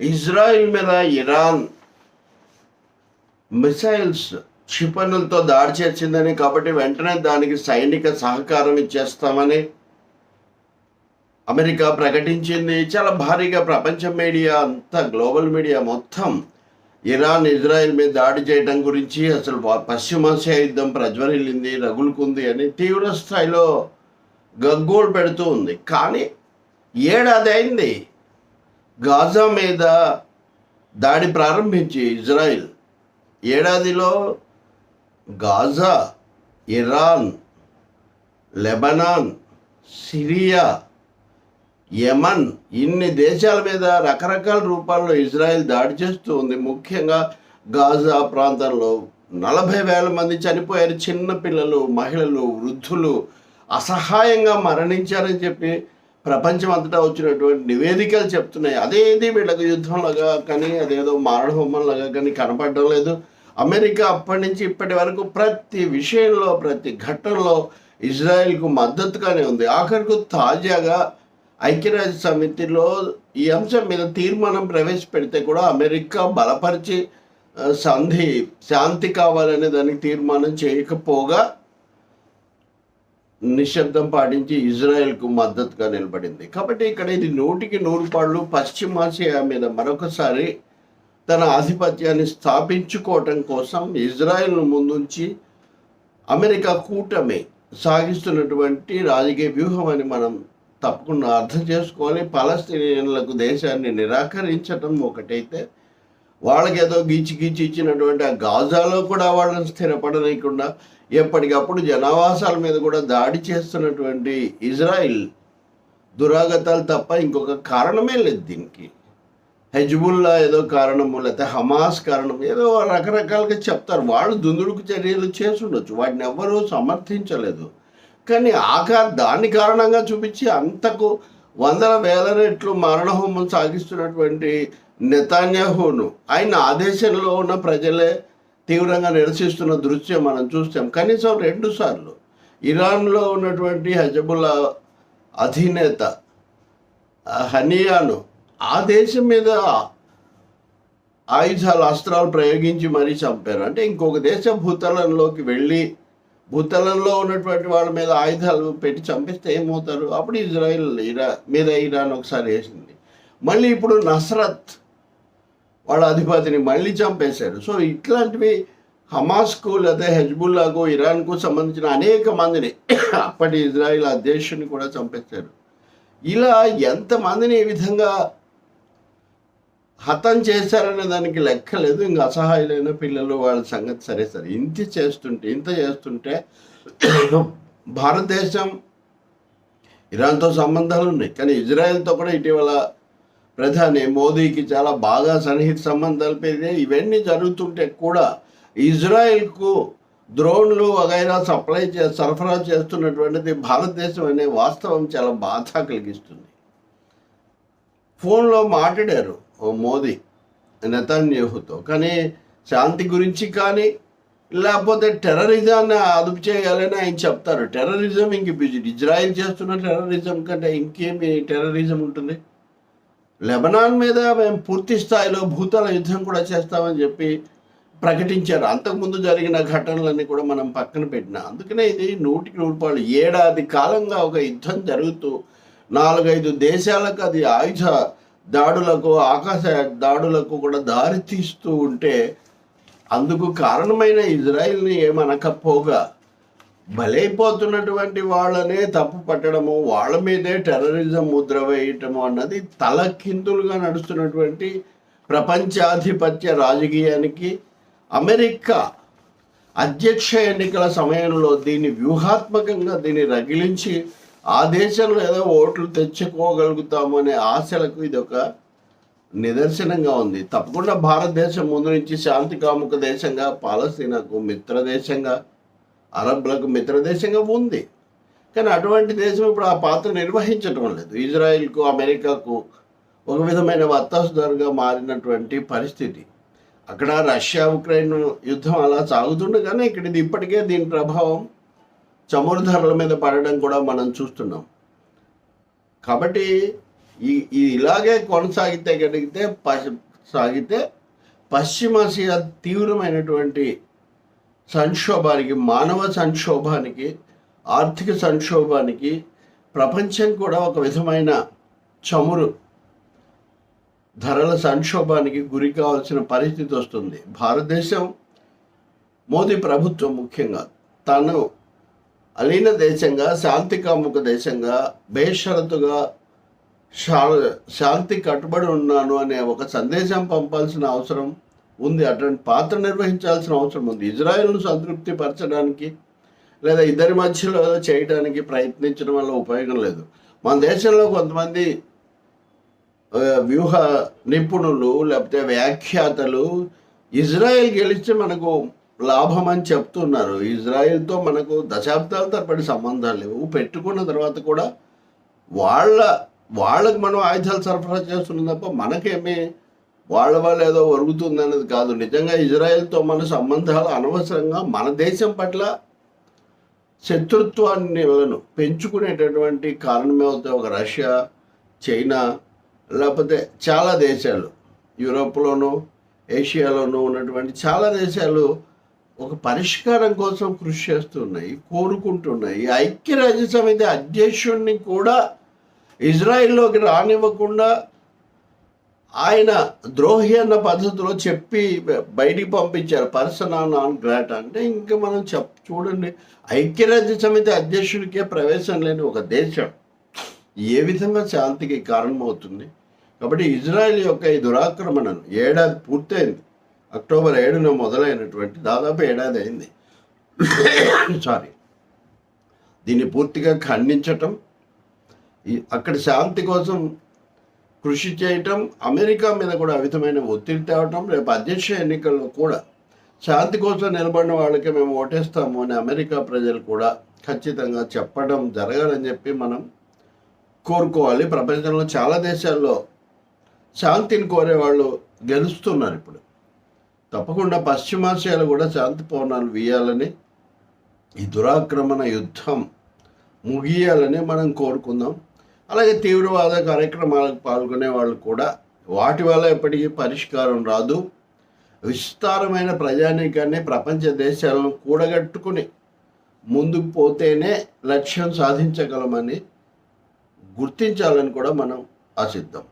Israel మీద Iran missiles క్షిపణులతో దాడి చేసిందని కాబట్టి వెంటనే దానికి సైనిక సహకారం ఇచ్చేస్తామని అమెరికా ప్రకటించింది. చాలా భారీగా ప్రపంచ మీడియా అంతా గ్లోబల్ మీడియా మొత్తం ఇరాన్ ఇజ్రాయెల్ మీద దాడి చేయడం గురించి అసలు పశ్చిమాసియా యుద్ధం ప్రజ్వరిల్లింది రగులుకుంది అని తీవ్ర స్థాయిలో గగ్గోలు పెడుతూ ఉంది. కానీ ఏడాది అయింది. గాజా మీద దాడి ప్రారంభించి ఇజ్రాయిల్. ఏడాదిలో Gaza Iran Lebanon Syria Yemen ఇన్ని దేశాల మీద రకరకాల రూపాల్లో ఇజ్రాయెల్ దాడి చేస్తూ ఉంది. ముఖ్యంగా గాజా ప్రాంతంలో నలభై వేల మంది చనిపోయారు. చిన్న పిల్లలు మహిళలు వృద్ధులు అసహాయంగా మరణించారని చెప్పి ప్రపంచం అంతటా వచ్చినటువంటి నివేదికలు చెప్తున్నాయి. అదేది వీళ్ళకి యుద్ధంలాగా కానీ అదేదో మారణహోమంలాగా కానీ కనపడడం లేదు. అమెరికా అప్పటి నుంచి ఇప్పటి వరకు ప్రతి విషయంలో ప్రతి ఘట్టంలో ఇజ్రాయెల్కు మద్దతుగానే ఉంది. ఆఖరికి తాజాగా ఐక్యరాజ్య సమితిలో ఈ అంశం మీద తీర్మానం ప్రవేశపెడితే కూడా అమెరికా బలపరిచి సంధి శాంతి కావాలనే దానికి తీర్మానం చేయకపోగా నిశ్శబ్దం పాటించి ఇజ్రాయెల్కు మద్దతుగా నిలబడింది. కాబట్టి ఇక్కడ ఇది నూటికి నూరు పాళ్ళు పశ్చిమాసియా మీద మరొకసారి తన ఆధిపత్యాన్ని స్థాపించుకోవటం కోసం ఇజ్రాయెల్ను ముందుంచి అమెరికా కూటమి సాగిస్తున్నటువంటి రాజకీయ వ్యూహం అని మనం తప్పకుండా అర్థం చేసుకోవాలి. పాలస్తీనియన్లకు దేశాన్ని నిరాకరించడం ఒకటైతే వాళ్ళకి ఏదో గీచి గీచి ఇచ్చినటువంటి ఆ గాజాలో కూడా వాళ్ళని స్థిరపడనీయకుండా ఎప్పటికప్పుడు జనావాసాల మీద కూడా దాడి చేస్తున్నటువంటి ఇజ్రాయిల్ దురాగతాలు తప్ప ఇంకొక కారణమే లేదు దీనికి. హెజ్బుల్లా ఏదో కారణము లేకపోతే హమాస్ కారణం ఏదో రకరకాలుగా చెప్తారు. వాళ్ళు దుందుడుకు చర్యలు చేసి ఉండొచ్చు. వాటిని ఎవ్వరూ సమర్థించలేదు. కానీ ఆకార దాని కారణంగా చూపించి అంతకు వందల వేల రెట్లు మరణహోమం సాగిస్తున్నటువంటి నెతాన్యాహును. ఆయన ఆదేశంలో ఉన్న ప్రజలే తీవ్రంగా నిరసిస్తున్న దృశ్యం మనం చూస్తాం. కనీసం రెండు సార్లు ఇరాన్లో ఉన్నటువంటి హజబుల్లా అధినేత హనియాను ఆ దేశం మీద ఆయుధాలు అస్త్రాలు ప్రయోగించి మరీ చంపారు. అంటే ఇంకొక దేశం భూతలంలోకి వెళ్ళి భూతలంలో ఉన్నటువంటి వాళ్ళ మీద ఆయుధాలు పెట్టి చంపిస్తే ఏమవుతారు? అప్పుడు ఇజ్రాయిల్ ఇరా మీద ఇరాన్ ఒకసారి వేసింది. మళ్ళీ ఇప్పుడు నస్రత్ వాళ్ళ అధిపతిని మళ్ళీ చంపేశారు. సో ఇట్లాంటివి హమాస్కు లేదా హెజ్బుల్లాకు ఇరాన్కు సంబంధించిన అనేక మందిని అప్పటి ఇజ్రాయిల్ ఆ దేశాన్ని కూడా చంపేశారు. ఇలా ఎంతమందిని ఈ విధంగా హతం చేశారనే దానికి లెక్క లేదు. ఇంకా అసహాయులైన పిల్లలు వాళ్ళ సంగతి సరే సరే. ఇంత చేస్తుంటే ఇంత చేస్తుంటే భారతదేశం ఇరాన్తో సంబంధాలు ఉన్నాయి. కానీ ఇజ్రాయెల్తో కూడా ఇటీవల ప్రధాని మోదీకి చాలా బాగా సన్నిహిత సంబంధాలు పెరిగాయి ఇవన్నీ జరుగుతుంటే కూడా ఇజ్రాయెల్కు డ్రోన్లు వగైరా సప్లై చే సరఫరా చేస్తున్నటువంటిది భారతదేశం అనే వాస్తవం చాలా బాధ కలిగిస్తుంది. ఫోన్లో మాట్లాడారు ఓ మోదీ నెతన్యాహుతో. కానీ శాంతి గురించి కానీ లేకపోతే టెర్రరిజాన్ని అదుపు చేయాలని ఆయన చెప్తారు. టెర్రరిజం ఇంక ఇప్పుడు ఇజ్రాయిల్ చేస్తున్న టెర్రరిజం కంటే ఇంకేమి టెర్రరిజం ఉంటుంది? లెబనాన్ మీద మేము పూర్తి స్థాయిలో భూతాల యుద్ధం కూడా చేస్తామని చెప్పి ప్రకటించారు. అంతకుముందు జరిగిన ఘటనలన్నీ కూడా మనం పక్కన పెట్టిన. అందుకనే ఇది నూటికి నూరు రూపాయలు ఏడాది కాలంగా ఒక యుద్ధం జరుగుతూ నాలుగైదు దేశాలకు అది ఆయుధ దాడులకు ఆకాశ దాడులకు కూడా దారి తీస్తూ ఉంటే అందుకు కారణమైన ఇజ్రాయిల్ని ఏమనకపోగా బలైపోతున్నటువంటి వాళ్ళనే తప్పు పట్టడము వాళ్ళ మీదే టెర్రరిజం ముద్ర వేయటము అన్నది తలకిందులుగా నడుస్తున్నటువంటి ప్రపంచాధిపత్య రాజకీయానికి అమెరికా అధ్యక్ష ఎన్నికల సమయంలో దీన్ని వ్యూహాత్మకంగా దీన్ని రగిలించి ఆ దేశంలో ఏదో ఓట్లు తెచ్చుకోగలుగుతాము అనే ఆశలకు ఇది ఒక నిదర్శనంగా ఉంది. తప్పకుండా భారతదేశం ముందు నుంచి శాంతి కాముక దేశంగా పాలస్తీనాకు మిత్ర దేశంగా అరబ్లకు మిత్ర దేశంగా ఉంది. కానీ అటువంటి దేశం ఇప్పుడు ఆ పాత్ర నిర్వహించడం లేదు. ఇజ్రాయిల్కు అమెరికాకు ఒక విధమైన వత్తాసుదారుగా మారినటువంటి పరిస్థితి. అక్కడ రష్యా ఉక్రెయిన్ యుద్ధం అలా సాగుతుండగానే ఇక్కడ ఇది ఇప్పటికే దీని ప్రభావం చమురు ధరల మీద పడడం కూడా మనం చూస్తున్నాం. కాబట్టి ఈ ఇలాగే కొనసాగితే గడిగితే ప సాగితే పశ్చిమాసియా తీవ్రమైనటువంటి సంక్షోభానికి మానవ సంక్షోభానికి ఆర్థిక సంక్షోభానికి ప్రపంచం కూడా ఒక విధమైన చమురు ధరల సంక్షోభానికి గురి కావాల్సిన పరిస్థితి వస్తుంది. భారతదేశం మోదీ ప్రభుత్వం ముఖ్యంగా తను అలీన దేశంగా శాంతి కాముక దేశంగా బేషరతుగా శా- శాంతి కట్టుబడి ఉన్నాను అనే ఒక సందేశం పంపాల్సిన అవసరం ఉంది. అటువంటి పాత్ర నిర్వహించాల్సిన అవసరం ఉంది. ఇజ్రాయెల్ను సంతృప్తి పరచడానికి లేదా ఇద్దరి మధ్యలో చేయడానికి ప్రయత్నించడం వల్ల ఉపయోగం లేదు. మన దేశంలో కొంతమంది వ్యూహ నిపుణులు లేకపోతే వ్యాఖ్యాతలు ఇజ్రాయెల్ గెలిస్తే మనకు లాభం అని చెప్తున్నారు. ఇజ్రాయెల్తో మనకు దశాబ్దాల తరబడి సంబంధాలు లేవు. పెట్టుకున్న తర్వాత కూడా వాళ్ళ వాళ్ళకి మనం ఆయుధాలు సరఫరా చేస్తున్నాం తప్ప మనకేమీ వాళ్ళ వల్ల ఏదో ఒరుగుతుంది అనేది కాదు. నిజంగా ఇజ్రాయెల్తో మన సంబంధాలు అనవసరంగా మన దేశం పట్ల శత్రుత్వాన్ని పెంచుకునేటటువంటి కారణమే అవుతాయి ఒక రష్యా చైనా లేకపోతే చాలా దేశాలు యూరోప్లోనూ ఏషియాలోనూ ఉన్నటువంటి చాలా దేశాలు ఒక పరిష్కారం కోసం కృషి చేస్తున్నాయి కోరుకుంటున్నాయి. ఐక్యరాజ్య సమితి అధ్యక్షుడిని కూడా ఇజ్రాయిల్లోకి రానివ్వకుండా ఆయన ద్రోహి అన్న పద్ధతిలో చెప్పి బయటికి పంపించారు. Persona non grata. అంటే ఇంకా మనం చెప్ చూడండి. ఐక్యరాజ్య సమితి అధ్యక్షుడికే ప్రవేశం లేని ఒక దేశం. ఏ విధంగా శాంతికి కారణమవుతుంది? కాబట్టి ఇజ్రాయెల్ యొక్క ఈ దురాక్రమణను ఏడాది పూర్తయింది. అక్టోబర్ ఏడున మొదలైనటువంటి దాదాపు ఏడాది అయింది. సారీ. దీన్ని పూర్తిగా ఖండించటం. అక్కడ శాంతి కోసం కృషి చేయటం అమెరికా మీద కూడా అమితమైన ఒత్తిడి తేవటం రేపు అధ్యక్ష ఎన్నికల్లో కూడా శాంతి కోసం నిలబడిన వాళ్ళకి మేము ఓటేస్తాము అని అమెరికా ప్రజలు కూడా ఖచ్చితంగా చెప్పడం జరగాలని చెప్పి మనం కోరుకోవాలి. ప్రపంచంలో చాలా దేశాల్లో శాంతిని కోరే వాళ్ళు గెలుస్తున్నారు ఇప్పుడు. తప్పకుండా పశ్చిమాసియాలో కూడా శాంతి పవనాలు వేయాలని ఈ దురాక్రమణ యుద్ధం ముగియాలని మనం కోరుకుందాం. అలాగే తీవ్రవాద కార్యక్రమాలకు పాల్గొనే వాళ్ళు కూడా వాటి వల్ల ఎప్పటికీ పరిష్కారం రాదు. విస్తారమైన ప్రజానీకాన్ని ప్రపంచ దేశాలను కూడగట్టుకుని ముందుకు పోతేనే లక్ష్యం సాధించగలమని గుర్తించాలని కూడా మనం ఆశిద్దాం.